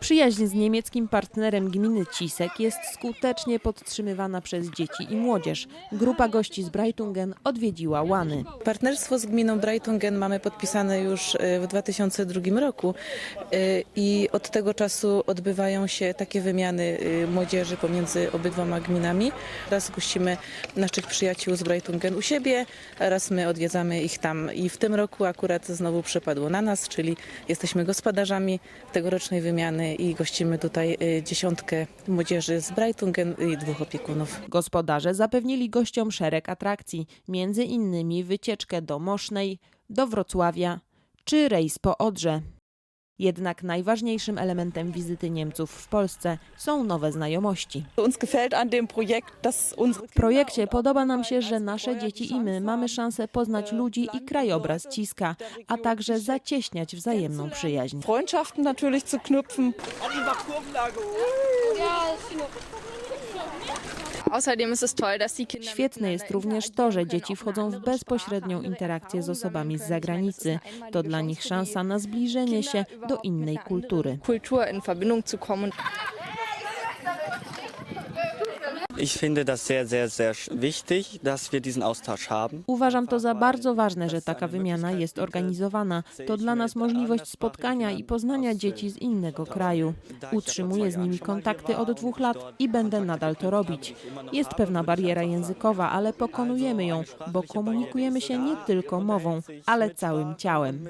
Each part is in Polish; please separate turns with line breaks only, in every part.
Przyjaźń z niemieckim partnerem gminy Cisek jest skutecznie podtrzymywana przez dzieci i młodzież. Grupa gości z Breitungen odwiedziła Łany.
Partnerstwo z gminą Breitungen mamy podpisane już e, w 2002 roku e, i od tego czasu odbywają się takie wymiany e, młodzieży pomiędzy obydwoma gminami. Raz gościmy naszych przyjaciół z Breitungen u siebie, raz my odwiedzamy ich tam. I w tym roku akurat znowu przypadło na nas, czyli jesteśmy gospodarzami tegorocznej wymiany i gościmy tutaj e, dziesiątkę młodzieży z Breitungen i dwóch opiekunów.
Gospodarze zapewnili gościom szereg atrakcji, między innymi wycieczkę do Mosznej, do Wrocławia czy rejs po Odrze. Jednak najważniejszym elementem wizyty Niemców w Polsce są nowe znajomości. W projekcie podoba nam się, że nasze dzieci i my mamy szansę poznać ludzi i krajobraz Ciska, a także zacieśniać wzajemną przyjaźń.
Freundschaften natürlich zu knüpfen.
Świetne jest również to, że dzieci wchodzą w bezpośrednią interakcję z osobami z zagranicy. To dla nich szansa na zbliżenie się do innej kultury.
Ich finde das sehr, sehr, sehr wichtig, dass wir diesen Austausch haben.
Uważam to za bardzo ważne, że taka wymiana jest organizowana. To dla nas możliwość spotkania i poznania dzieci z innego kraju. Utrzymuję z nimi kontakty od dwóch lat i będę nadal to robić. Jest pewna bariera językowa, ale pokonujemy ją, bo komunikujemy się nie tylko mową, ale całym ciałem.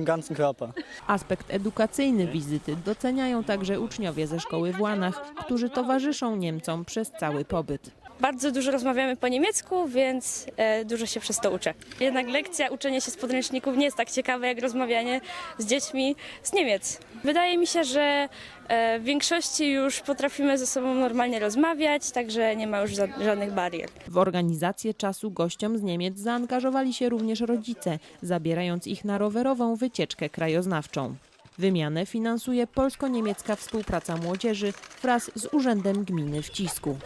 Ganzen Körper.
Aspekt edukacyjny wizyty doceniają także uczniowie ze szkoły w Łanach, którzy towarzyszą Niemcom przez cały pobyt.
Bardzo dużo rozmawiamy po niemiecku, więc e, dużo się przez to uczę. Jednak lekcja, uczenie się z podręczników nie jest tak ciekawe jak rozmawianie z dziećmi z Niemiec. Wydaje mi się, że e, w większości już potrafimy ze sobą normalnie rozmawiać, także nie ma już za, żadnych barier.
W organizację czasu gościom z Niemiec zaangażowali się również rodzice, zabierając ich na rowerową wycieczkę krajoznawczą. Wymianę finansuje polsko-niemiecka współpraca młodzieży wraz z Urzędem Gminy w Cisku.